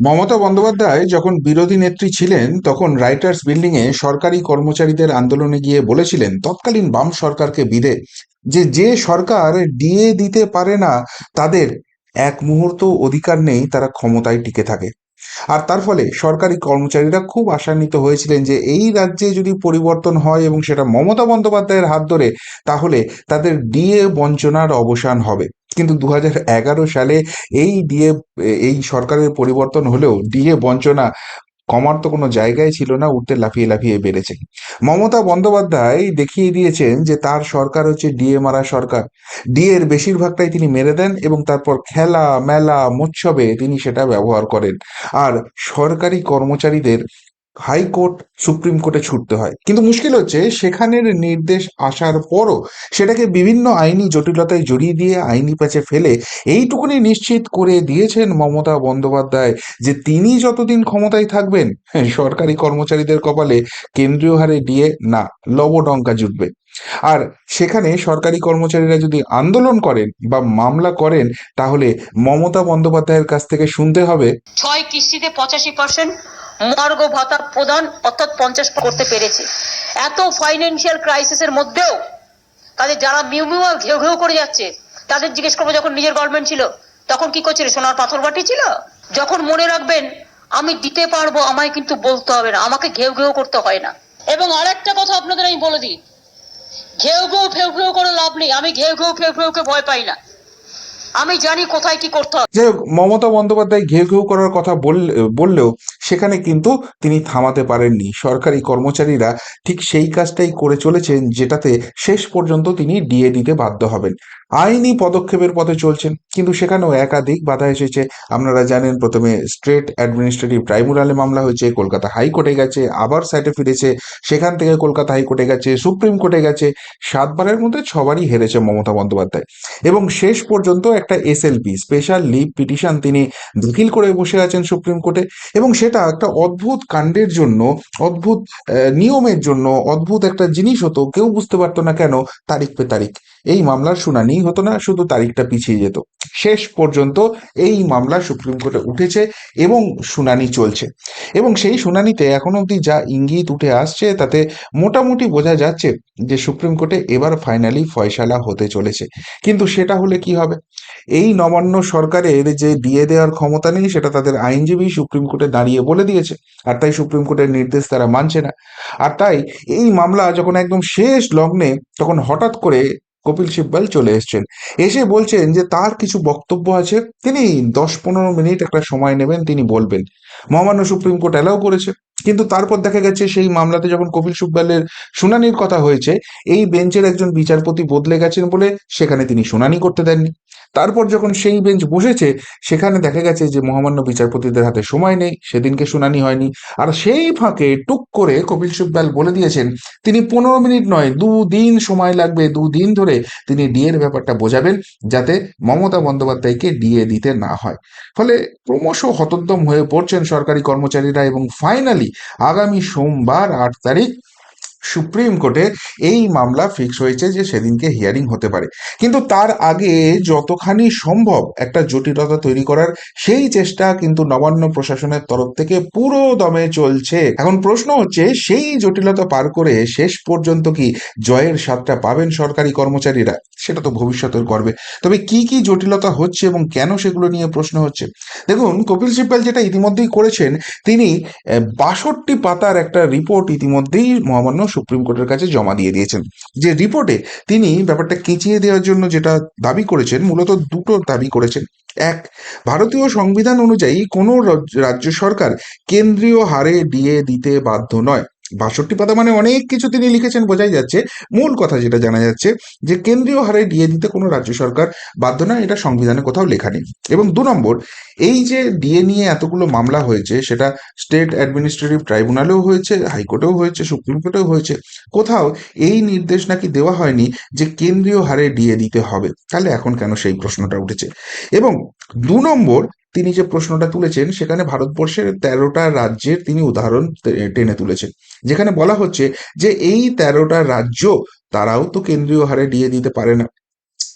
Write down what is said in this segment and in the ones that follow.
মমতা বন্দ্যোপাধ্যায় যখন বিরোধী নেত্রী ছিলেন, তখন রাইটার্স বিল্ডিং এ সরকারি কর্মচারীদের আন্দোলনে গিয়ে বলেছিলেন, তৎকালীন বাম সরকারকে বিদে। যে যে সরকার ডিএ দিতে পারে না, তাদের এক মুহূর্ত অধিকার নেই, তারা ক্ষমতায় টিকে থাকে। আর তার ফলে সরকারি কর্মচারীরা খুব আশান্বিত হয়েছিলেন যে, এই রাজ্যে যদি পরিবর্তন হয় এবং সেটা মমতা বন্দ্যোপাধ্যায়ের হাত ধরে, তাহলে তাদের ডিএ বঞ্চনার অবসান হবে। কিন্তু দু সালে এই ডিএ এই সরকারের পরিবর্তন হলেও ডিএ বঞ্চনা কমার তো কোনো জায়গায় ছিল না, উঠতে লাফিয়ে লাফিয়ে বেড়েছে। মমতা বন্দ্যোপাধ্যায় দেখিয়ে দিয়েছেন যে তার সরকার হচ্ছে ডিএ মারা সরকার। ডিএ এর বেশিরভাগটাই তিনি মেরে দেন এবং তারপর খেলা, মেলা, মোৎসবে তিনি সেটা ব্যবহার করেন। আর সরকারি কর্মচারীদের হাইকোর্ট সুপ্রিম কোর্টে ছুটতে হয়। কিন্তু মুশকিল হচ্ছে সেখানের নির্দেশ আসার পরও সেটাকে বিভিন্ন আইনি জটিলতায় জড়িয়ে দিয়ে আইনি প্যাচে ফেলে এইটুকুনি নিশ্চিত করে দিয়েছেন মমতা বন্দ্যোপাধ্যায় যে তিনি যতদিন ক্ষমতায় থাকবেন হ্যাঁ, সরকারি কর্মচারীদের কপালে কেন্দ্রীয় হারে দিয়ে না লবডঙ্কা জুটবে। আর সেখানে সরকারি কর্মচারীরা যদি আন্দোলন করেন বা মামলা করেন তাহলে মমতা বন্দ্যোপাধ্যায়ের কাছ থেকে শুনতে হবে। ছয় কিস্তিতে পঁচাশি পার্সেন্ট মর্গ ভাতা প্রদান অর্থাৎ পঞ্চাশ করতে পেরেছে। এত ফাইন্যান্সিয়াল ক্রাইসিসের মধ্যেও তাদের যারা মিউ মিউ ঘেউ ঘেউ করে যাচ্ছে, তাদের জিজ্ঞেস করব যখন নিজের গভর্নমেন্ট ছিল, তখন কি করছিল? সোনার পাথর বাটি ছিল? যখন মনে রাখবেন, আমি দিতে পারব, আমায় কিন্তু বলতে হবে না, আমাকে ঘেউ ঘেউ করতে হয় না। এবং আরেকটা কথা আপনাদের আমি বলে দিই, ঘেউ ঘেউ ফেউ ফেউ করে লাভ নেই, আমি ঘেউ ঘেউ ফেউ ফেউকে ভয় পাই না। আমি জানি কোথায় কি করতে হবে। যাই হোক, মমতা বন্দ্যোপাধ্যায় ঘেউ ঘেউ করার কথা বললে- বললেও সেখানে কিন্তু তিনি থামাতে পারেননি। সরকারি কর্মচারীরা ঠিক সেই কাজটাই করে চলেছেন, যেটাতে শেষ পর্যন্ত তিনি ডিএ দিতে বাধ্য হবেন। আইনি পদক্ষেপের পথে চলছেন, কিন্তু সেখানেও একাধিক বাধা এসেছে। আপনারা জানেন, প্রথমে স্টেট অ্যাডমিনিস্ট্রেটিভ ট্রাইব্যুনালে মামলা হয়েছে, কলকাতা হাইকোর্টে গেছে, আবার সাইটে ফিরেছে, সেখান থেকে কলকাতা হাইকোর্টে গেছে, সুপ্রিম কোর্টে গেছে, সাতবারের মধ্যে ছবারই হেরেছে মমতা বন্দ্যোপাধ্যায়। এবং শেষ পর্যন্ত একটা এসএলপি, স্পেশাল লিভ পিটিশন তিনি দাখিল করে বসে আছেন সুপ্রিম কোর্টে। এবং সেটা একটা অদ্ভুত কাণ্ডের জন্য, অদ্ভুত নিয়মের জন্য, অদ্ভুত একটা জিনিস হতো, কেউ বুঝতে পারতো না কেন তারিখ পে তারিখ। এই মামলার শুনানি হতো না, শুধু তারিখটা পিছিয়ে যেত। শেষ পর্যন্ত এই মামলা সুপ্রিম কোর্টে উঠেছে এবং শুনানি চলছে। এবং সেই শুনানিতে এখনও অবধি যা ইঙ্গিত উঠে আসছে, তাতে মোটামুটি বোঝা যাচ্ছে যে সুপ্রিম কোর্টে এবার ফাইনালি ফয়সালা হতে চলেছে। কিন্তু সেটা হলে কি হবে? এই নবান্ন সরকারের যে দিয়ে দেওয়ার ক্ষমতা নেই, সেটা তাদের আইনজীবী সুপ্রিম কোর্টে দাঁড়িয়ে বলে দিয়েছে। আর তাই সুপ্রিম কোর্টের নির্দেশ তারা মানছে না। আর তাই এই মামলা যখন একদম শেষ লগ্নে, তখন হঠাৎ করে কপিল সিব্বাল চলে এসছেন। এসে বলছেন যে, তার কিছু বক্তব্য আছে, তিনি দশ পনেরো মিনিট একটা সময় নেবেন, তিনি বলবেন। মহামান্য সুপ্রিম কোর্ট অ্যালাউ করেছে, কিন্তু তারপর দেখা গেছে সেই মামলাতে যখন কপিল সিব্বালের শুনানির কথা হয়েছে, এই বেঞ্চের একজন বিচারপতি বদলে গেছেন বলে সেখানে তিনি শুনানি করতে দেননি। তারপর যখন সেই বেঞ্চ বসেছে, সেখানে দেখা গেছে যে মহামান্য বিচারপতিদের হাতে সময় নেই, সেদিনকে শুনানি হয়নি। আর সেই ফাঁকে টুক করে কপিল সিব্বাল বলে দিয়েছেন, তিনি পনেরো মিনিট নয়, দুদিন সময় লাগবে, দুদিন ধরে তিনি ডিএর ব্যাপারটা বোঝাবেন, যাতে মমতা বন্দ্যোপাধ্যায়কে ডিএ দিতে না হয়। ফলে ক্রমশ হতোদ্যম হয়ে পড়ছেন সরকারি কর্মচারীরা এবং ফাইনালি আগামী সোমবার আট তারিখ সুপ্রিম কোর্টে এই মামলা ফিক্স হয়েছে যে সেদিনকে হিয়ারিং হতে পারে। কিন্তু তার আগে যতখানি সম্ভব একটা জটিলতা তৈরি করার সেই চেষ্টা কিন্তু নবান্ন প্রশাসনের তরফ থেকে পুরো দমে চলছে। এখন প্রশ্ন হচ্ছে, সেই জটিলতা পার করে শেষ পর্যন্ত কি জয়ের স্বাদটা পাবেন সরকারি কর্মচারীরা? সেটা তো ভবিষ্যতের করবে তবে কি কি জটিলতা হচ্ছে এবং কেন সেগুলো নিয়ে প্রশ্ন হচ্ছে? দেখুন, কপিল সিব্বাল যেটা ইতিমধ্যেই করেছেন, তিনি বাষট্টি পাতার একটা রিপোর্ট ইতিমধ্যেই মহামান্য সুপ্রিম কোর্টের কাছে জমা দিয়ে দিয়েছেন। যে রিপোর্টে তিনি ব্যাপারটা কেঁচিয়ে দেওয়ার জন্য যেটা দাবি করেছেন, মূলত দুটো দাবি করেছেন। এক, ভারতীয় সংবিধান অনুযায়ী কোনো রাজ্য সরকার কেন্দ্রীয় হারে ডিএ দিতে বাধ্য নয়। বাষট্টি পাতা মানে অনেক কিছু তিনি লিখেছেন, বোঝাই যাচ্ছে। মূল কথা যেটা জানা যাচ্ছে, যে কেন্দ্রীয় হারে ডিএ দিতে কোনো রাজ্য সরকার বাধ্য নয়, এটা সংবিধানে কোথাও লেখা নেই। এবং দু নম্বর, এই যে ডিএ নিয়ে এতগুলো মামলা হয়েছে, সেটা স্টেট অ্যাডমিনিস্ট্রেটিভ ট্রাইব্যুনালেও হয়েছে, হাইকোর্টেও হয়েছে, সুপ্রিম কোর্টেও হয়েছে, কোথাও এই নির্দেশ নাকি দেওয়া হয়নি যে কেন্দ্রীয় হারে ডিএ দিতে হবে। তাহলে এখন কেন সেই প্রশ্নটা উঠেছে? এবং দু নম্বর তিনি যে প্রশ্নটা তুলেছেন, সেখানে ভারতবর্ষের তেরোটা রাজ্যের তিনি উদাহরণ টেনে তুলেছেন। যেখানে বলা হচ্ছে যে, এই তেরোটা রাজ্য তারাও তো কেন্দ্রীয় হারে ডিএ দিতে পারে না।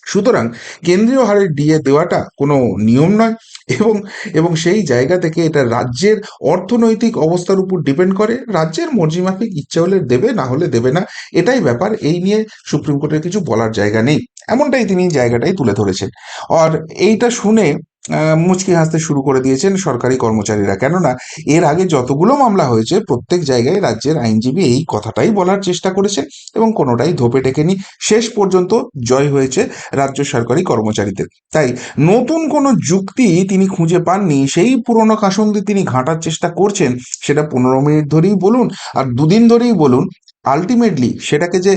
সুতরাং কেন্দ্রীয় হারে ডিএ দেওয়াটা কোনো নিয়ম নয় এবং এবং সেই জায়গা থেকে এটা রাজ্যের অর্থনৈতিক অবস্থার উপর ডিপেন্ড করে। রাজ্যের মর্জি মাফিক ইচ্ছা হলে দেবে, না হলে দেবে না, এটাই ব্যাপার। এই নিয়ে সুপ্রিম কোর্টের কিছু বলার জায়গা নেই। এমনটাই তিনি জায়গাটাই তুলে ধরেছেন। আর এইটা শুনে মুচকি হাসতে শুরু করে দিয়েছেন সরকারি কর্মচারীরা। কেননা, এর আগে যতগুলো মামলা হয়েছে, প্রত্যেক জায়গায় রাজ্যের আইনজীবী এই কথাটাই বলার চেষ্টা করেছে এবং কোনোটাই ধোপে টেকেনি। শেষ পর্যন্ত জয় হয়েছে রাজ্য সরকারি কর্মচারীদের। তাই নতুন কোনো যুক্তি তিনি খুঁজে পাননি, সেই পুরনো কাসন্দি তিনি ঘাঁটার চেষ্টা করছেন, সেটা পনেরো মিনিট ধরেই বলুন আর দুদিন ধরেই বলুন, আলটিমেটলি সেটাকে যে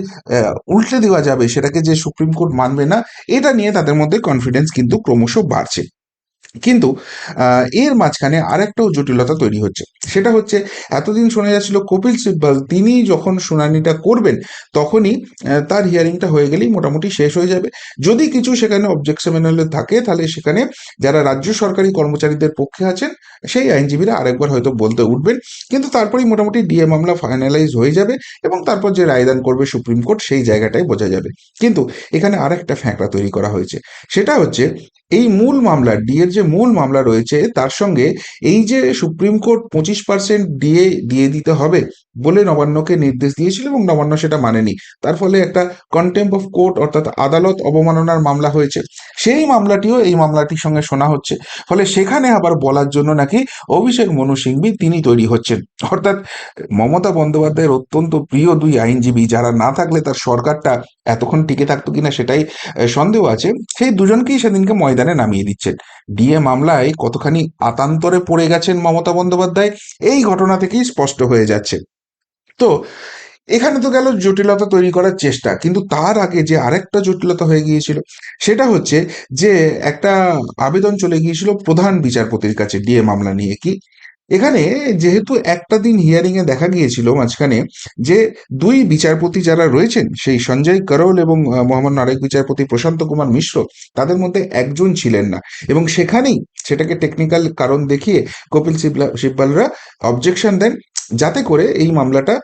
উল্টে দেওয়া যাবে, সেটাকে যে সুপ্রিম কোর্ট মানবে না, এটা নিয়ে তাদের মধ্যে কনফিডেন্স কিন্তু ক্রমশ বাড়ছে। কিন্তু এর মাঝখানে আরেকটাও জটিলতা তৈরি হচ্ছে। সেটা হচ্ছে, এতদিন শোনা যাচ্ছিল কপিল সিব্বাল তিনি যখন শুনানিটা করবেন, তখনই তার হিয়ারিংটা হয়ে গেলেই মোটামুটি শেষ হয়ে যাবে। যদি কিছু সেখানে অবজেকশনেবল থাকে, তাহলে সেখানে যারা রাজ্য সরকারি কর্মচারীদের পক্ষে আছেন, সেই আইনজীবীরা আরেকবার হয়তো বলতে উঠবেন। কিন্তু তারপরেই মোটামুটি ডিএ মামলা ফাইনালাইজ হয়ে যাবে এবং তারপর যে রায়দান করবে সুপ্রিম কোর্ট, সেই জায়গাটাই বোঝা যাবে। কিন্তু এখানে আরেকটা ফ্যাঁকড়া তৈরি করা হয়েছে। সেটা হচ্ছে এই মূল মামলা ডিএর যে মূল মামলা রয়েছে, তার সঙ্গে এই যে সুপ্রিম কোর্ট পঁচিশ পার্সেন্ট ডিএ দিয়ে দিতে হবে বলে নবান্নকে নির্দেশ দিয়েছিল এবং নবান্ন সেটা মানেনি। তার ফলে একটা কন্টেম্প অফ কোর্ট অর্থাৎ আদালত অবমাননার মামলা হয়েছে। সেই মামলাটিও এই মামলাটির সঙ্গে শোনা হচ্ছে। ফলে সেখানে আবার বলার জন্য নাকি অভিষেক মনু সিংভি তিনি তৈরি হচ্ছেন। অর্থাৎ মমতা বন্দ্যোপাধ্যায়ের অত্যন্ত প্রিয় দুই আইনজীবী, যারা না থাকলে তার সরকারটা এতক্ষণ টিকে থাকতো কিনা সেটাই সন্দেহ আছে। সেই দুজনকেই সেদিনকে ময়দানে নামিয়ে দিচ্ছেন। ডিএ মামলায় কতখানি আতান্তরে পড়ে গেছেন মমতা বন্দ্যোপাধ্যায়, এই ঘটনা থেকেই স্পষ্ট হয়ে যাচ্ছে। তো, এখানে তো গেল জটিলতা তৈরি করার চেষ্টা, কিন্তু তার আগে যে আরেকটা জটিলতা হয়ে গিয়েছিল, সেটা হচ্ছে যে একটা আবেদন চলে গিয়েছিল প্রধান বিচারপতির কাছে ডিএ মামলা নিয়ে। কি? এখানে যেহেতু একটা দিন হিয়ারিং এ দেখা গিয়েছিল মাঝখানে যে দুই বিচারপতি যারা রয়েছেন, সেই সঞ্জয় করল এবং মোহাম্মদ নারায়ক বিচারপতি প্রশান্ত কুমার মিশ্র, তাদের মধ্যে একজন ছিলেন না। এবং সেখানেই সেটাকে টেকনিক্যাল কারণ দেখিয়ে কপিল সিব্বালরা অবজেকশন দেন যাতে করে এই মামলাটা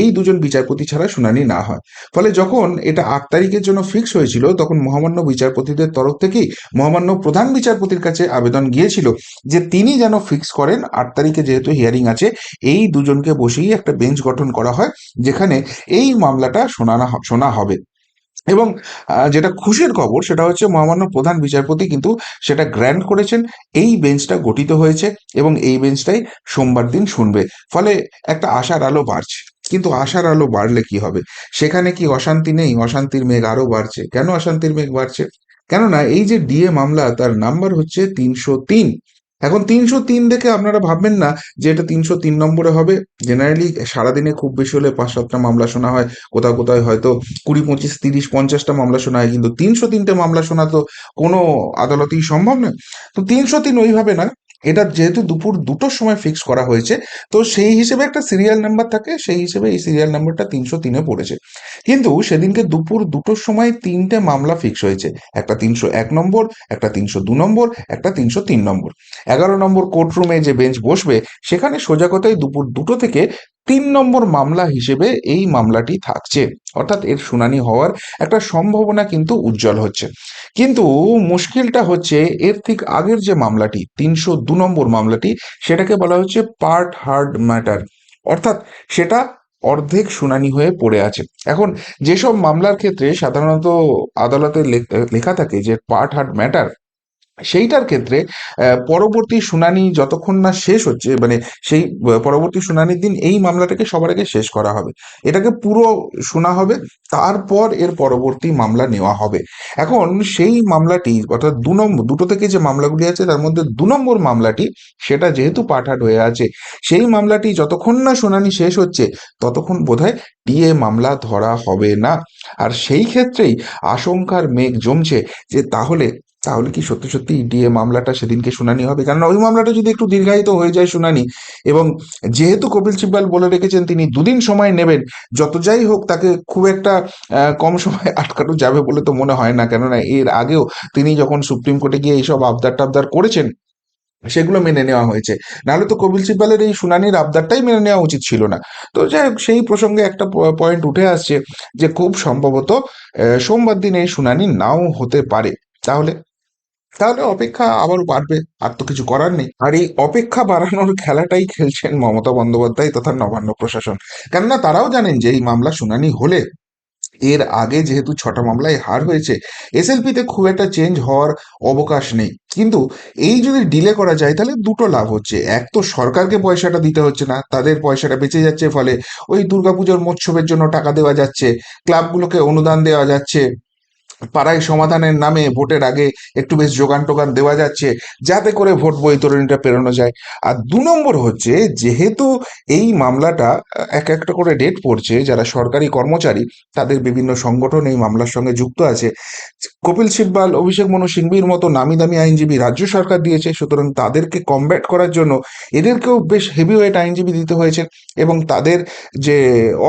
এই দুজন বিচারপতি ছাড়া শুনানি না হয়। ফলে যখন এটা আট তারিখের জন্য ফিক্স হয়েছিল, তখন মহামান্য বিচারপতিদের তরফ থেকেই মহামান্য প্রধান বিচারপতির কাছে আবেদন গিয়েছিল যে তিনি যেন ফিক্স করেন, আট তারিখে যেহেতু হিয়ারিং আছে, এই দুজনকে বসেই একটা বেঞ্চ গঠন করা হয়, যেখানে এই মামলাটা শোনানো শোনা হবে। এবং যেটা খুশির খবর সেটা হচ্ছে মহামান্য প্রধান বিচারপতি কিন্তু সেটা গ্র্যান্ড করেছেন, এই বেঞ্চটা গঠিত হয়েছে এবং এই বেঞ্চটাই সোমবার দিন শুনবে। ফলে একটা আশার আলো বাড়ছে। কিন্তু আশার আলো বাড়লে কি হবে? সেখানে কি অশান্তি নেই? অশান্তির মেঘ আরও বাড়ছে। কেন অশান্তির মেঘ বাড়ছে? কেননা এই যে ডিএ মামলা তার নাম্বার হচ্ছে তিনশো তিন। এখন তিনশো তিন দেখে আপনারা ভাববেন না যে এটা তিনশো তিন নম্বরে হবে। জেনারেলি সারাদিনে খুব বেশি হলে পাঁচ সাতটা মামলা শোনা হয়। কোথাও কোথায় হয়তো কুড়ি, পঁচিশ, তিরিশ, পঞ্চাশটা মামলা শোনা হয়। কিন্তু তিনশো তিনটে মামলা শোনা তো কোনো আদালতেই সম্ভব নয়। তো তিনশো তিন ওইভাবে না এটা যেহেতু দুপুর দুটোর সময় ফিক্স করা হয়েছে, তো সেই হিসেবে একটা সিরিয়াল নাম্বার থাকে, সেই হিসেবে এই সিরিয়াল নাম্বারটা তিনশো তিনে পড়েছে। কিন্তু সেদিনকে দুপুর দুটোর সময় তিনটে মামলা ফিক্স হয়েছে, একটা তিনশো এক নম্বর, একটা তিনশো দু নম্বর, একটা তিনশো তিন নম্বর। এগারো নম্বর কোর্টরুমে যে বেঞ্চ বসবে, সেখানে সোজা কথায় দুপুর দুটো থেকে তিন নম্বর মামলা হিসেবে এই মামলাটি থাকছে। অর্থাৎ এর শুনানি হওয়ার একটা সম্ভাবনা কিন্তু উজ্জ্বল হচ্ছে। কিন্তু মুশকিলটা হচ্ছে এর ঠিক আগের যে মামলাটি, তিনশো দু নম্বর মামলাটি, সেটাকে বলা হচ্ছে পার্ট হার্ড ম্যাটার। অর্থাৎ সেটা অর্ধেক শুনানি হয়ে পড়ে আছে। এখন যেসব মামলার ক্ষেত্রে সাধারণত আদালতে লেখা থাকে যে পার্ট হার্ড ম্যাটার সেইটার ক্ষেত্রে পরবর্তী শুনানি যতক্ষণ না শেষ হচ্ছে মানে সেই পরবর্তী শুনানির দিন এই মামলাটাকে সবার আগে শেষ করা হবে। এটাকে পুরো শোনা হবে, তারপর এর পরবর্তী মামলা নেওয়া হবে। এখন সেই মামলাটি, অর্থাৎ দু নম্বর দুটো থেকে যে মামলাগুলি আছে, তার মধ্যে দু নম্বর মামলাটি, সেটা যেহেতু পাঠাট হয়ে আছে, সেই মামলাটি যতক্ষণ না শুনানি শেষ হচ্ছে, ততক্ষণ বোধহয় ডিএ মামলা ধরা হবে না। আর সেই ক্ষেত্রেই আশঙ্কার মেঘ জমছে যে তাহলে তাহলে কি সত্যি সত্যি ডিএ মামলাটা সেদিনকে শুনানি হবে? কারণ ওই মামলাটা যদি একটু দীর্ঘায়িত হয়ে যায় শুনানি, এবং যেহেতু কপিল সিব্বাল বলে রেখেছেন তিনি দুদিন সময় নেবেন, যত যাই হোক তাকে খুব একটা কম সময় আটকানো যাবে বলে তো মনে হয় না। কেননা এর আগেও তিনি যখন সুপ্রিম কোর্টে গিয়ে এইসব আবদার টাবদার করেছেন, সেগুলো মেনে নেওয়া হয়েছে। নাহলে তো কপিল সিব্বালের এই শুনানির আবদারটাই মেনে নেওয়া উচিত ছিল না। তো যাই হোক, সেই প্রসঙ্গে একটা পয়েন্ট উঠে আসছে যে খুব সম্ভবত সোমবার দিন এই শুনানি নাও হতে পারে। তাহলে তাহলে অপেক্ষা আবার বাড়বে, আর তো কিছু করার নেই। আর এই অপেক্ষা বাড়ানোর খেলাটাই খেলছেন মমতা বন্দ্যোপাধ্যায় তথা নবান্ন প্রশাসন। কেননা তারাও জানেন যে এই মামলা শুনানি হলে এর আগে যেহেতু ছটা মামলায় হার হয়েছে, এসএলপিতে খুব একটা চেঞ্জ হওয়ার অবকাশ নেই। কিন্তু এই যদি ডিলে করা যায়, তাহলে দুটো লাভ হচ্ছে। এক তো সরকারকে পয়সাটা দিতে হচ্ছে না, তাদের পয়সাটা বেঁচে যাচ্ছে ফলে ওই দুর্গাপুজোর মৎসবের জন্য টাকা দেওয়া যাচ্ছে, ক্লাবগুলোকে অনুদান দেওয়া যাচ্ছে। পাড়ায় সমাধানের নামে ভোটের আগে একটু বেশ যোগান টোগান দেওয়া যাচ্ছে, যাতে করে ভোট বৈতরণীটা পেরোনো যায়। আর দু নম্বর হচ্ছে, যেহেতু এই মামলাটা এক একটা করে ডেট পড়ছে, যারা সরকারি কর্মচারী, তাদের বিভিন্ন সংগঠন এই মামলার সঙ্গে যুক্ত আছে। কপিল সিব্বাল, অভিষেক মনু সিংভির মতো নামি দামি আইনজীবী রাজ্য সরকার দিয়েছে, সুতরাং তাদেরকে কমব্যাট করার জন্য এদেরকেও বেশ হেভি ওয়েট আইনজীবী দিতে হয়েছে এবং তাদের যে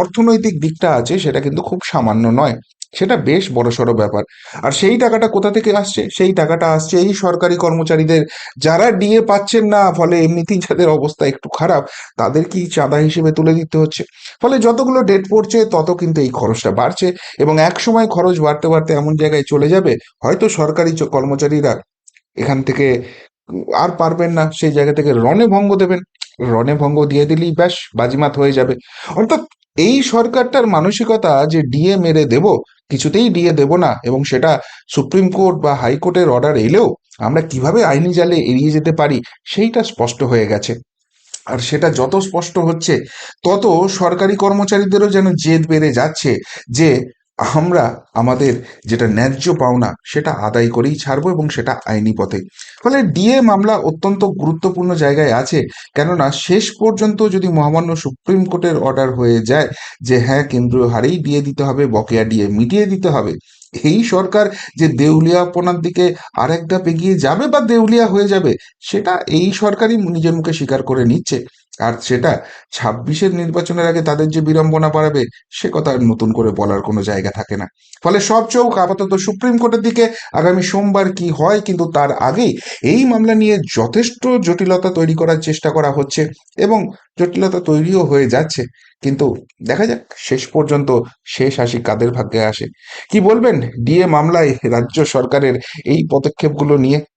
অর্থনৈতিক দিকটা আছে, সেটা কিন্তু খুব সামান্য নয়। সেটা বেশ বড়সড় ব্যাপার। আর সেই টাকাটা কোথা থেকে আসছে? সেই টাকাটা আসছে এই সরকারি কর্মচারীদের। যারা ডিএ পাচ্ছেন না, ফলে এমনিতেই যাদের অবস্থা একটু খারাপ তাদেরকেই চাঁদা হিসেবে তুলে দিতে হচ্ছে। ফলে যতগুলো ডেট পড়ছে, তত কিন্তু এই খরচটা বাড়ছে এবং এক সময় খরচ বাড়তে বাড়তে এমন জায়গায় চলে যাবে, হয়তো সরকারি কর্মচারীরা এখান থেকে আর পারবেন না, সেই জায়গা থেকে রণে ভঙ্গ দেবেন। রণে ভঙ্গ দিয়ে দিলেই ব্যাস, বাজিমাত হয়ে যাবে। অর্থাৎ এই সরকারটার মানসিকতা যে ডিএ মেরে দেব, কিছুতেই ডিএ দেব না এবং সেটা সুপ্রিম কোর্ট বা হাইকোর্টের অর্ডার এলেও আমরা কীভাবে আইনি জালে এড়িয়ে যেতে পারি সেইটা স্পষ্ট হয়ে গেছে। আর সেটা যত স্পষ্ট হচ্ছে, তত সরকারি কর্মচারীদেরও যেন জেদ বেড়ে যাচ্ছে যে আমরা আমাদের যেটা ন্যায্য পাওনা সেটা আদায় করেই ছাড়বো এবং সেটা আইনি পথে। ফলে ডিএ মামলা অত্যন্ত গুরুত্বপূর্ণ জায়গায় আছে, কেননা শেষ পর্যন্ত যদি মহামান্য সুপ্রিম কোর্টের অর্ডার হয়ে যায় যে হ্যাঁ কেন্দ্রীয় হারেই ডিএ দিতে হবে, বকেয়া ডিএ মিটিয়ে দিতে হবে, এই সরকার যে দেউলিয়াপনার দিকে আরেক ধাপ এগিয়ে যাবে বা দেউলিয়া হয়ে যাবে, সেটা এই সরকারই নিজের মুখে স্বীকার করে নিচ্ছে। আর সেটা ছাব্বিশের নির্বাচনের আগে তাদের যে বিড়ম্বনা বাড়াবে, সে কথা আর নতুন করে বলার কোনো জায়গা থাকে না। ফলে সব চোখ আপাতত সুপ্রিম কোর্টের দিকে, আগামী সোমবার কি হয় কিন্তু তার আগেই এই মামলা নিয়ে যথেষ্ট জটিলতা তৈরি করার চেষ্টা করা হচ্ছে এবং জটিলতা তৈরিও হয়ে যাচ্ছে। কিন্তু দেখা যাক, শেষ পর্যন্ত শেষ হাসি কাদের ভাগ্যে আসে। কি বলবেন? ডিএ মামলায় রাজ্য সরকারের এই পদক্ষেপগুলো নিয়ে